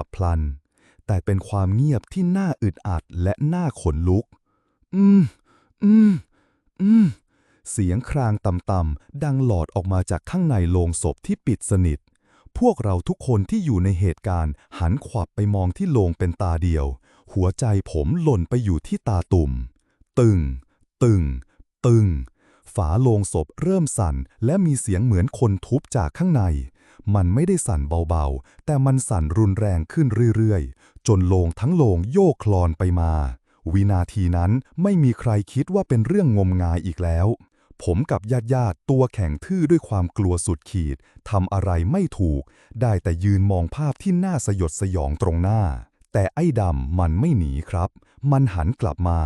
ฉับพลัน แต่เป็นความเงียบที่น่าอึดอัดและน่าขนลุก อืม อืม อืม เสียงครางต่ำๆดังหลอดออกมาจากข้างในโลงศพที่ปิดสนิท พวกเราทุกคนที่อยู่ในเหตุการณ์หันขวับไปมองที่โลงเป็นตาเดียว หัวใจผมหล่นไปอยู่ที่ตาตุ่ม ตึง ตึง ตึงฝาโลงศพเริ่มสั่นและมีเสียงเหมือนคนทุบจากข้างใน มันไม่ได้สั่นเบาๆ แต่มันสั่นรุนแรงขึ้นเรื่อยๆ จนโลงทั้งโลงโยกคลอนไปมา วินาทีนั้นไม่มีใครคิดว่าเป็นเรื่องงมงายอีกแล้ว ผมกับญาติญาติๆตัวแข็งทื่อด้วยความกลัวสุดขีดทำอะไรไม่ถูก ได้แต่ยืนมองภาพที่น่าสยดสยองตรงหน้า แต่ไอ้ดำมันไม่หนีครับ มันหันกลับมา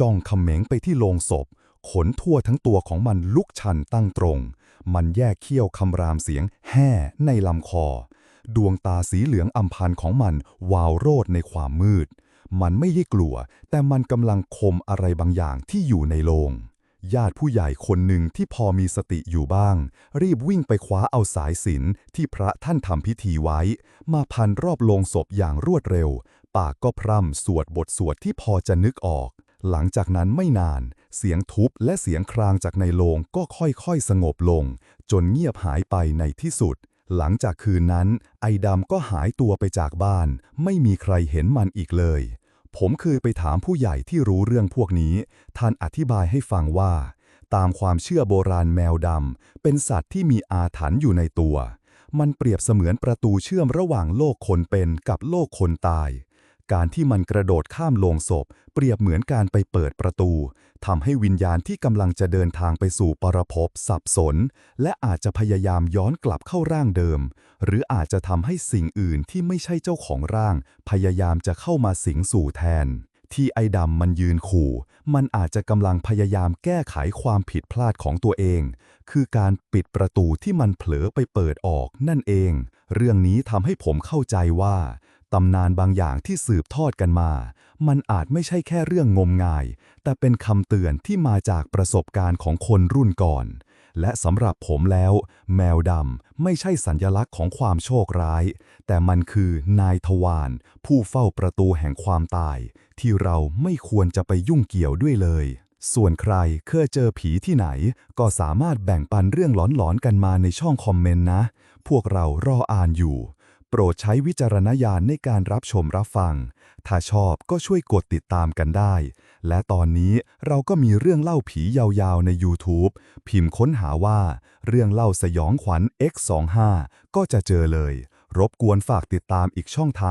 จ้องเขม็งไปที่โลงศพขนทั่วทั้งตัวของมันลุกชันตั้งตรง มันแยกเขี้ยวคำรามเสียงแห่ในลำคอ ดวงตาสีเหลืองอำพันของมันวาวโรดในความมืด มันไม่ได้กลัว แต่มันกำลังคมอะไรบางอย่างที่อยู่ในโลง ญาติผู้ใหญ่คนหนึ่งที่พอมีสติอยู่บ้าง รีบวิ่งไปคว้าเอาสายสิญจนที่พระท่านทำพิธีไว้ มาพันรอบโลงศพอย่างรวดเร็ว ปากก็พร่ำสวดบทสวดที่พอจะนึกออก หลังจากนั้นไม่นาน เสียงทุบและเสียงครางจากในโลงก็ค่อยๆสงบลง จนเงียบหายไปในที่สุด หลังจากคืนนั้น ไอ้ดำก็หายตัวไปจากบ้าน ไม่มีใครเห็นมันอีกเลย ผมเคยไปถามผู้ใหญ่ที่รู้เรื่องพวกนี้ ท่านอธิบายให้ฟังว่า ตามความเชื่อโบราณแมวดำเป็นสัตว์ที่มีอาถรรพ์อยู่ในตัว มันเปรียบเสมือนประตูเชื่อมระหว่างโลกคนเป็นกับโลกคนตาย การที่มันกระโดดข้ามโลงศพ เปรียบเหมือนการไปเปิดประตูทำให้วิญญาณที่กำลังจะเดินทางไปสู่ปรภพสับสน และอาจจะพยายามย้อนกลับเข้าร่างเดิม หรืออาจจะทำให้สิ่งอื่นที่ไม่ใช่เจ้าของร่าง พยายามจะเข้ามาสิงสู่แทน ที่ไอ้ดำมันยืนขู่ มันอาจจะกำลังพยายามแก้ไขความผิดพลาดของตัวเอง คือการปิดประตูที่มันเผลอไปเปิดออกนั่นเอง เรื่องนี้ทำให้ผมเข้าใจว่า ตำนานบางอย่างที่สืบทอดกันมา มันอาจไม่ใช่แค่เรื่องงมงาย แต่เป็นคำเตือนที่มาจากประสบการณ์ของคนรุ่นก่อน และสำหรับผมแล้ว แมวดำไม่ใช่สัญญลักษณ์ของความโชคร้าย แต่มันคือนายทวารผู้เฝ้าประตูแห่งความตาย ที่เราไม่ควรจะไปยุ่งเกี่ยวด้วยเลยส่วนใครเคยเจอผีที่ไหน ก็สามารถแบ่งปันเรื่องหลอนๆกันมาในช่องคอมเมนต์นะ พวกเรารออ่านอยู่ รดใช้วิจารณญาณในการรับชมรับฟัง ถ้าชอบก็ช่วยกดติดตามกันได้ และตอนนี้เราก็มีเรื่องเล่าผียาวๆใน YouTube พิมพ์ค้นหาว่า เรื่องเล่าสยองขวัญ X25 ก็จะเจอเลย รบกวนฝากติดตามอีกช่องทาง